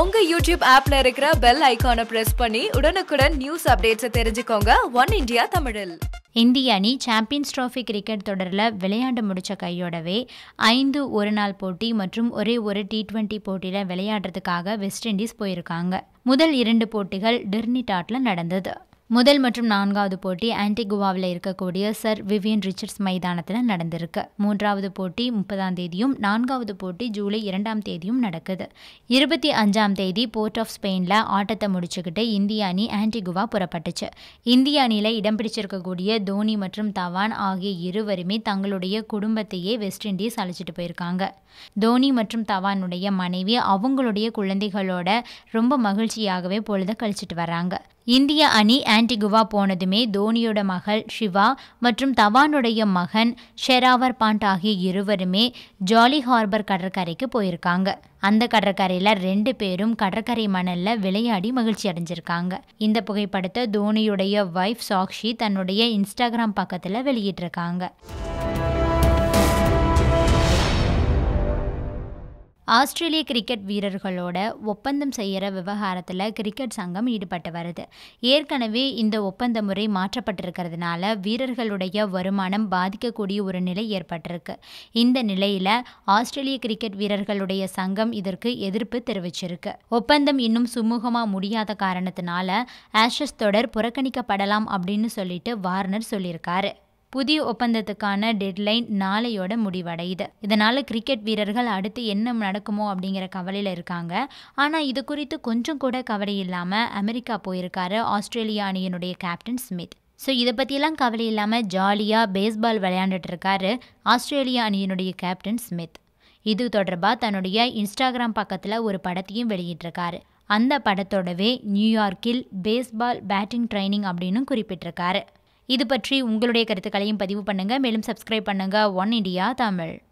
உங்க யூடியூப் ஆப்ல இருக்கிற பெல் ஐக்கானை பிரஸ் பண்ணி உடனுக்குடன் நியூஸ் அப்டேட்ஸை தெரிஞ்சுக்கோங்க. ஒன் இந்தியா தமிழில் இந்திய அணி சாம்பியன்ஸ் ட்ராஃபி கிரிக்கெட் தொடரில் விளையாண்டு முடித்த கையோடவே ஐந்து ஒரு நாள் போட்டி மற்றும் ஒரே ஒரு டி டுவெண்ட்டி போட்டியில் விளையாடுறதுக்காக வெஸ்ட் இண்டீஸ் போயிருக்காங்க. முதல் இரண்டு போட்டிகள் டிர்னிடாட்டில் நடந்தது. முதல் மற்றும் நான்காவது போட்டி ஆன்டிகுவாவில் இருக்கக்கூடிய சர் விவியன் ரிச்சர்ட்ஸ் மைதானத்தில் நடந்திருக்கு. மூன்றாவது போட்டி முப்பதாம் தேதியும் நான்காவது போட்டி ஜூலை இரண்டாம் தேதியும் நடக்குது. இருபத்தி அஞ்சாம் தேதி போர்ட் ஆஃப் ஸ்பெயினில் ஆட்டத்தை முடிச்சுக்கிட்டு இந்திய அணி ஆன்டிகுவா புறப்பட்டுச்சு. இந்திய அணியில் இடம் பிடிச்சிருக்கக்கூடிய தோனி மற்றும் தவான் ஆகிய இருவருமே தங்களுடைய குடும்பத்தையே வெஸ்ட் இண்டீஸ் அழைச்சிட்டு போயிருக்காங்க. தோனி மற்றும் தவானுடைய மனைவி அவங்களுடைய குழந்தைகளோட ரொம்ப மகிழ்ச்சியாகவே பொழுத கழிச்சிட்டு வராங்க இந்திய அணி ஆன்டிகுவா போனதுமே தோனியோட மகள் ஷிவா மற்றும் தவானுடைய மகன் ஷெராவர் பாண்ட் ஆகிய இருவருமே ஜாலி ஹார்பர் கடற்கரைக்கு போயிருக்காங்க. அந்த கடற்கரையில் ரெண்டு பேரும் கடற்கரை மணலில் விளையாடி மகிழ்ச்சி அடைஞ்சிருக்காங்க. இந்த புகைப்படத்தை தோனியுடைய வைஃப் சாக்ஷி தன்னுடைய இன்ஸ்டாகிராம் பக்கத்தில் வெளியிட்டிருக்காங்க. ஆஸ்திரேலிய கிரிக்கெட் வீரர்களோட ஒப்பந்தம் செய்கிற விவகாரத்தில் கிரிக்கெட் சங்கம் ஈடுபட்டு வருது. ஏற்கனவே இந்த ஒப்பந்த முறை மாற்றப்பட்டிருக்கிறதுனால வீரர்களுடைய வருமானம் பாதிக்கக்கூடிய ஒரு நிலை ஏற்பட்டிருக்கு. இந்த நிலையில் ஆஸ்திரேலிய கிரிக்கெட் வீரர்களுடைய சங்கம் இதற்கு எதிர்ப்பு தெரிவிச்சிருக்கு. ஒப்பந்தம் இன்னும் சுமூகமாக முடியாத காரணத்தினால ஆஷஸ் தொடர் புறக்கணிக்கப்படலாம் அப்படின்னு சொல்லிட்டு வார்னர் சொல்லியிருக்காரு. புதிய ஒப்பந்தத்துக்கான டெட்லைன் நாளையோட முடிவடையுது. இதனால கிரிக்கெட் வீரர்கள் அடுத்து என்ன நடக்குமோ அப்படிங்கிற கவலையில் இருக்காங்க. ஆனால் இது குறித்து கொஞ்சம் கூட கவலை இல்லாமல் அமெரிக்கா போயிருக்காரு ஆஸ்திரேலியா அணியினுடைய கேப்டன் ஸ்மித் ஸோ இதை பற்றியெல்லாம் கவலை இல்லாமல் ஜாலியாக பேஸ்பால் விளையாண்டுட்டு இருக்காரு ஆஸ்திரேலியா அணியினுடைய கேப்டன் ஸ்மித் இது தொடர்பாக தன்னுடைய இன்ஸ்டாகிராம் பக்கத்தில் ஒரு படத்தையும் வெளியிட்டிருக்காரு. அந்த படத்தோடவே நியூயார்க்கில் பேஸ்பால் பேட்டிங் ட்ரைனிங் அப்படின்னு குறிப்பிட்டிருக்காரு. இது பற்றி உங்களுடைய கருத்துக்களையும் பதிவு பண்ணுங்கள் மேலும் சப்ஸ்கிரைப் பண்ணுங்கள் ஒன் இண்டியா தமிழ்.